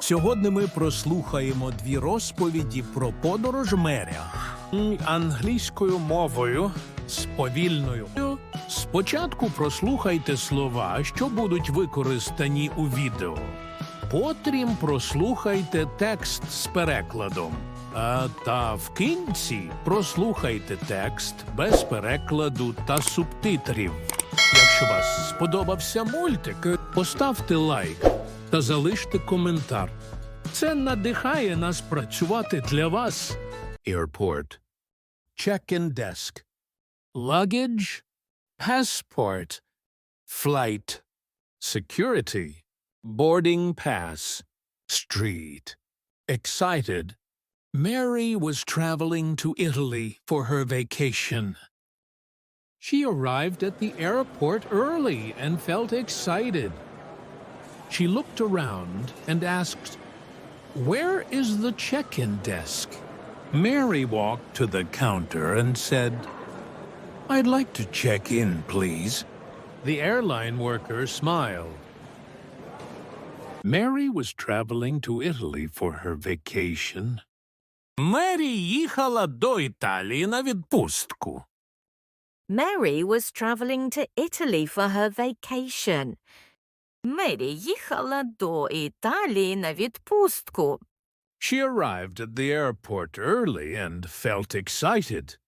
Сьогодні ми прослухаємо дві розповіді про подорож меря англійською мовою з повільною. Спочатку прослухайте слова, що будуть використані у відео. Потім прослухайте текст з перекладом. А, та в кінці прослухайте текст без перекладу та субтитрів. Якщо вас сподобався мультик, поставте лайк та залиште коментар. Це надихає нас працювати для вас. Airport. Check-in desk. Luggage. Passport. Flight. Security. Boarding pass. Street. Excited. Mary was traveling to Italy for her vacation. She arrived at the airport early and felt excited. She looked around and asked, Where is the check in desk? Mary walked to the counter and said, I'd like to check in, please. The airline worker smiled. Mary was traveling to Italy for her vacation. Мері їхала до Італії на відпустку. Mary was travelling to Italy for her vacation. Мері їхала до Італії на відпустку. She arrived at the airport early and felt excited.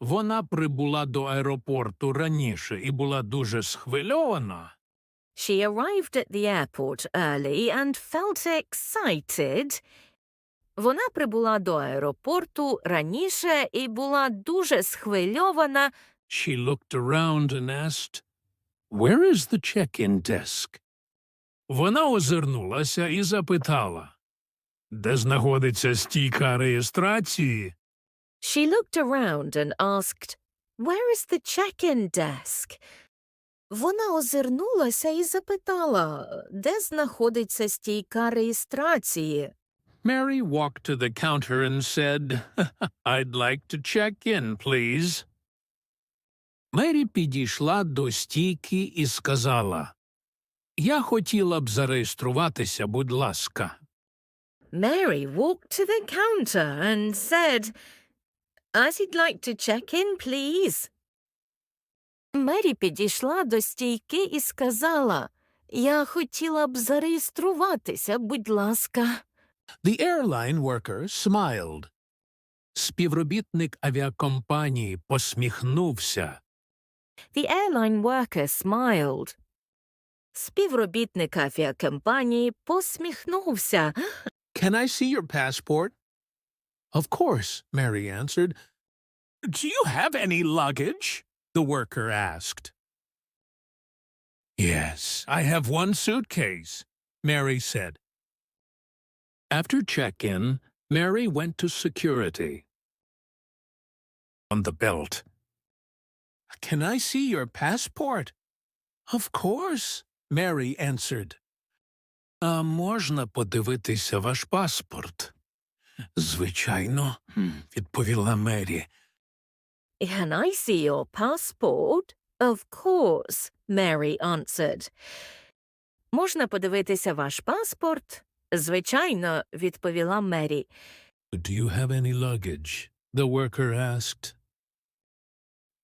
Вона прибула до аеропорту раніше і була дуже схвильована. She arrived at the airport early and felt excited. Вона прибула до аеропорту раніше і була дуже схвильована. She looked around and asked, Where is the check-in desk? Вона озирнулася і запитала, Де знаходиться стійка реєстрації? She looked around and asked, Where is the check-in desk? Вона озирнулася і запитала, де знаходиться стійка реєстрації. Mary walked to the counter and said, I'd like to check in, please. Мері підійшла до стійки і сказала, Я хотіла б зареєструватися, будь ласка. Mary walked to the counter and said, As you'd like to check in, please. Мері підійшла до стійки і сказала, Я хотіла б зареєструватися, будь ласка. The airline worker smiled. Співробітник авіакомпанії посміхнувся. The airline worker smiled. Співробітник авіакомпанії посміхнувся. Can I see your passport? Of course, Mary answered. Do you have any luggage? The worker asked. Yes, I have one suitcase, Mary said. After check in, Mary went to security. On the belt. Can I see your passport? Of course, Mary answered. А можна подивитися ваш паспорт? Звичайно, хм, відповіла Мері. Can I see your passport? Of course, Mary answered. Можна подивитися ваш паспорт? Звичайно, відповіла Мері. Do you have any luggage? The worker asked.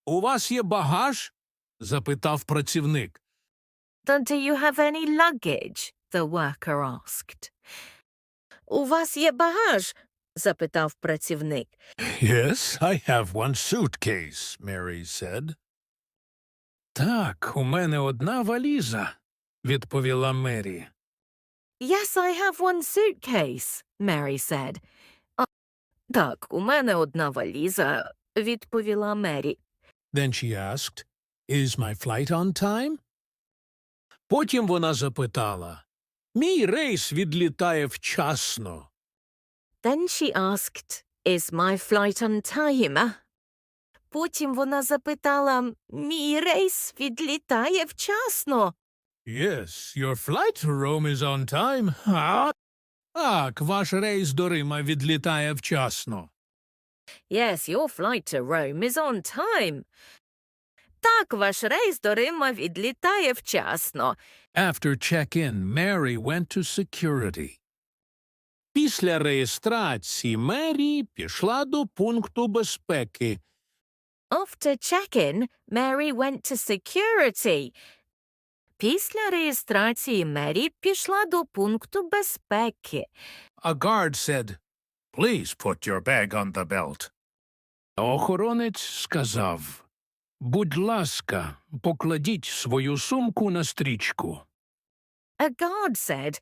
У вас є багаж? запитав працівник. Then do you have any luggage? the worker asked. У вас є багаж? запитав працівник. Yes, I have one suitcase, Mary said. Так, у мене одна валіза, відповіла Мері. Yes, I have one suitcase, Mary said. Так, у мене одна валіза, відповіла Мері. Then she asked, Is my flight on time? Потім вона запитала, Мій рейс відлітає вчасно. Then she asked, Is my flight on time? Потім вона запитала, Мій рейс відлітає вчасно. Yes, your flight to Rome is on time. А? Так, ваш рейс до Рима відлітає вчасно. Yes, your flight to Rome is on time. Так, ваш рейс до Рима відлітає вчасно. After check-in, Mary went to security. Після реєстрації Мері пішла до пункту безпеки. After check-in, Mary went to security. Після реєстрації Мері пішла до пункту безпеки. A guard said, Please put your bag on the belt. Охоронець сказав, Будь ласка, покладіть свою сумку на стрічку. A guard said,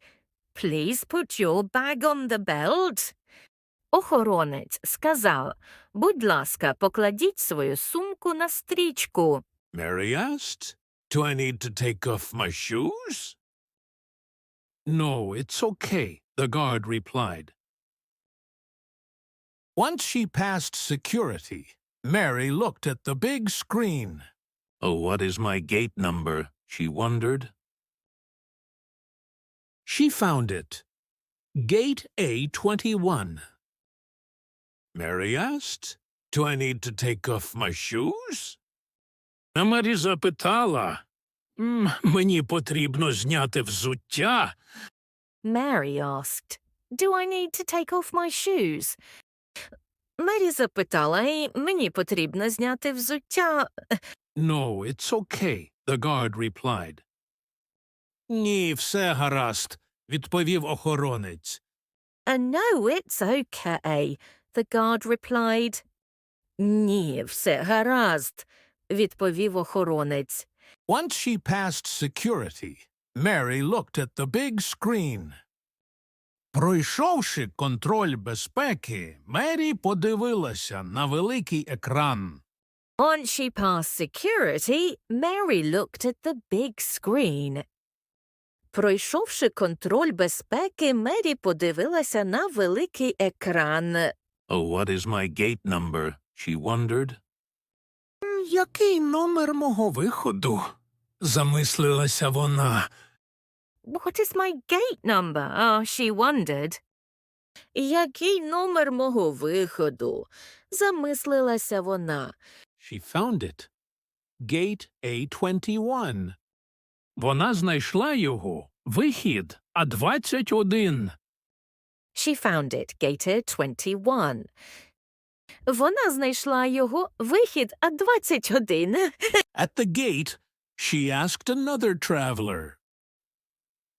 Please put your bag on the belt. Охоронець сказав, будь ласка, покладіть свою сумку на стрічку. Mary asked, Do I need to take off my shoes? No, it's okay, the guard replied. Once she passed security, Mary looked at the big screen. Oh, what is my gate number? she wondered. She found it. Gate A21. Mary asked, Do I need to take off my shoes? А Мері запитала, «М, Мені потрібно зняти взуття. Mary asked, Do I need to take off my shoes? Мері запитала, і мені потрібно зняти взуття. No, it's okay, the guard replied. Ні, все гаразд, відповів охоронець. Uh, no, it's okay, the guard replied. Ні, все гаразд, відповів охоронець. Once she passed security, Mary looked at the big screen. Пройшовши контроль безпеки, Мері подивилася на великий екран. Once she passed security, Mary looked at the big screen. Пройшовши контроль безпеки, Мері подивилася на великий екран. Oh, what is my gate number? she wondered. Який номер мого виходу? замислилася вона. What is my gate number? Oh, she wondered. Який номер мого виходу? Замислилася вона. She found it. Gate A21. Вона знайшла його. Вихід А21. She found it, gate 21. Вона знайшла його вихід А21. At the gate, she asked another traveler.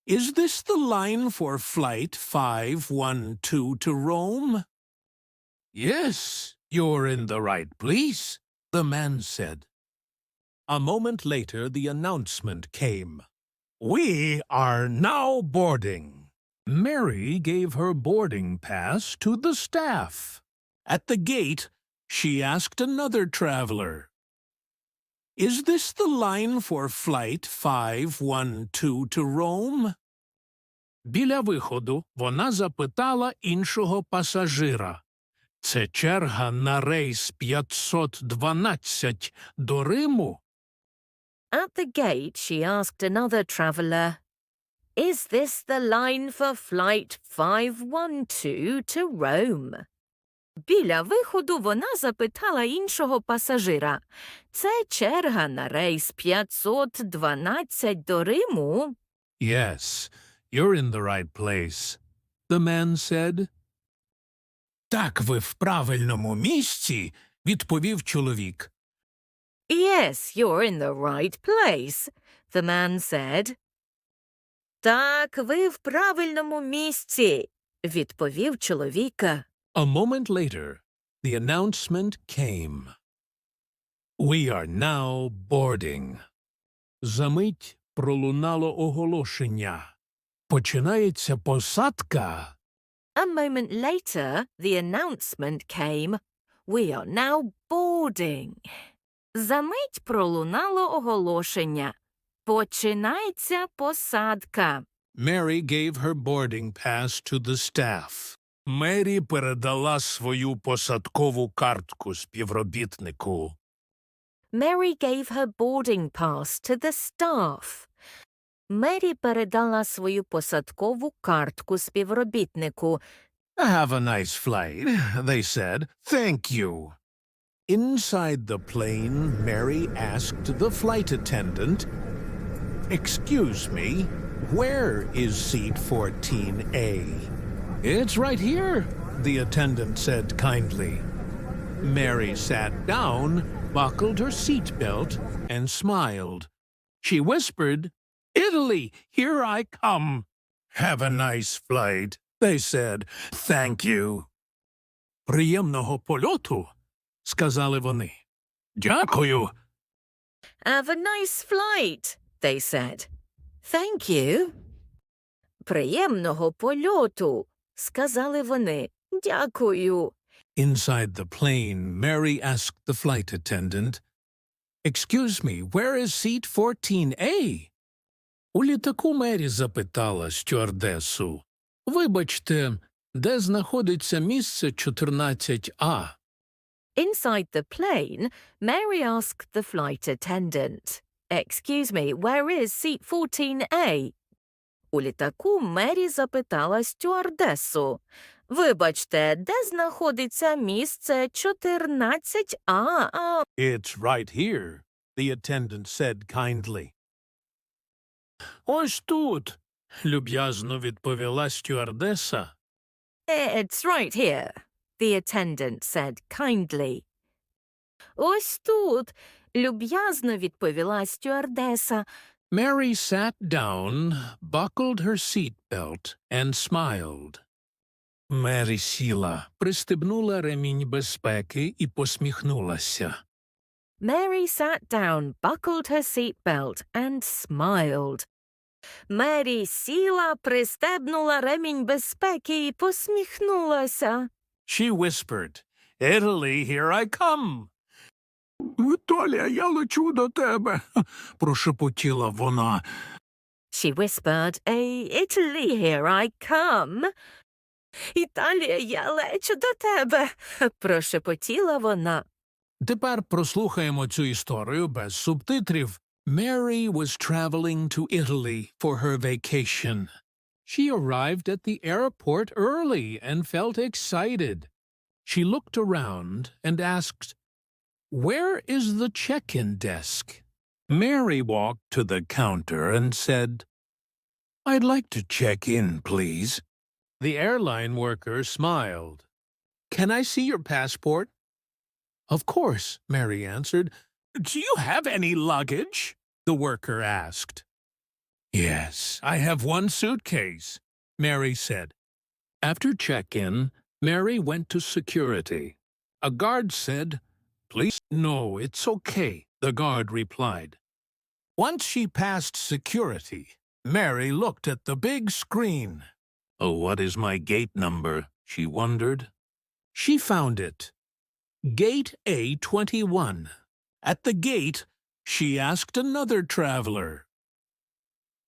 Is this the line for flight 512 to Rome? Yes, you're in the right place, the man said. A moment later, the announcement came. We are now boarding. Mary gave her boarding pass to the staff. At the gate, she asked another traveler. Is this the line for flight 512 to Rome? Біля виходу вона запитала іншого пасажира. Це черга на рейс 512 до Риму? At the gate, she asked another traveller, Is this the line for flight 512 to Rome? Біля виходу вона запитала іншого пасажира. Це черга на рейс 512 до Риму? Yes, you're in the right place, the man said. Так, ви в правильному місці, відповів чоловік. Yes, you're in the right place, the man said. Так, ви в правильному місці, відповів чоловіка. A moment later, the announcement came. We are now boarding. Замить пролунало оголошення. Починається посадка. A moment later, the announcement came. We are now boarding. Замить пролунало оголошення. Починається посадка. Mary gave her boarding pass to the staff. Мері передала свою посадкову картку співробітнику. Mary gave her boarding pass to the staff. Мері передала свою посадкову картку співробітнику. Have a nice flight, they said. Thank you. Inside the plane, Mary asked the flight attendant, Excuse me, where is seat 14A? It's right here, the attendant said kindly. Mary sat down, buckled her seatbelt, and smiled. She whispered, Italy, here I come. Have a nice flight, they said. Thank you. Приємного польоту, сказали вони. Дякую. Have a nice flight, they said. Thank you. Приємного польоту, сказали вони. Дякую. Inside the plane, Mary asked the flight attendant, Excuse me, where is seat 14A? У літаку Мері запитала стюардесу, Вибачте, де знаходиться місце 14А? Inside the plane, Mary asked the flight attendant, Excuse me, where is seat 14A? У літаку Мері запитала стюардесу, Вибачте, де знаходиться місце 14А? It's right here, the attendant said kindly. Ось тут, люб'язно відповіла стюардеса. It's right here, the attendant said kindly. Ось тут, люб'язно відповіла стюардеса. Mary sat down, buckled her seatbelt, and smiled. Мері сіла, пристебнула ремінь безпеки і посміхнулася. Mary sat down, buckled her seatbelt, and smiled. Мері сіла, пристебнула ремінь безпеки і посміхнулася. She whispered, Italy, here I come. Віталія, я лечу до тебе, прошепотіла вона. She whispered, A Italy, here I come. Італія, я лечу до тебе, прошепотіла вона. Тепер прослухаємо цю історію без субтитрів. Mary was traveling to Italy for her vacation. She arrived at the airport early and felt excited. She looked around and asked, Where is the check in desk? Mary walked to the counter and said, I'd like to check in, please. The airline worker smiled. Can I see your passport? Of course, Mary answered. Do you have any luggage? The worker asked. Yes, I have one suitcase, Mary said. After check in, Mary went to security. A guard said, Please, no, it's okay, the guard replied. Once she passed security, Mary looked at the big screen. Oh, what is my gate number? she wondered. She found it. Gate A21. At the gate, she asked another traveler.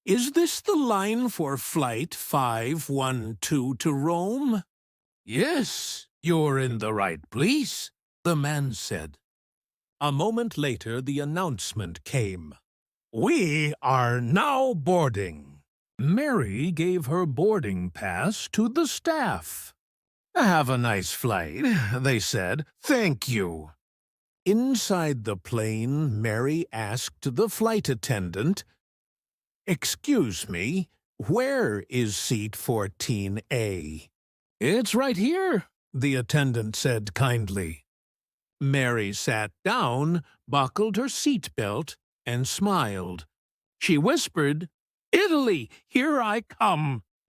Is this the line for flight 512 to Rome? Yes, you're in the right place, the man said. A moment later, the announcement came. We are now boarding. Mary gave her boarding pass to the staff. Have a nice flight, they said. Thank you. Inside the plane, Mary asked the flight attendant, Excuse me, where is seat 14A? It's right here, the attendant said kindly. Mary sat down, buckled her seatbelt, and smiled. She whispered, Italy, here I come.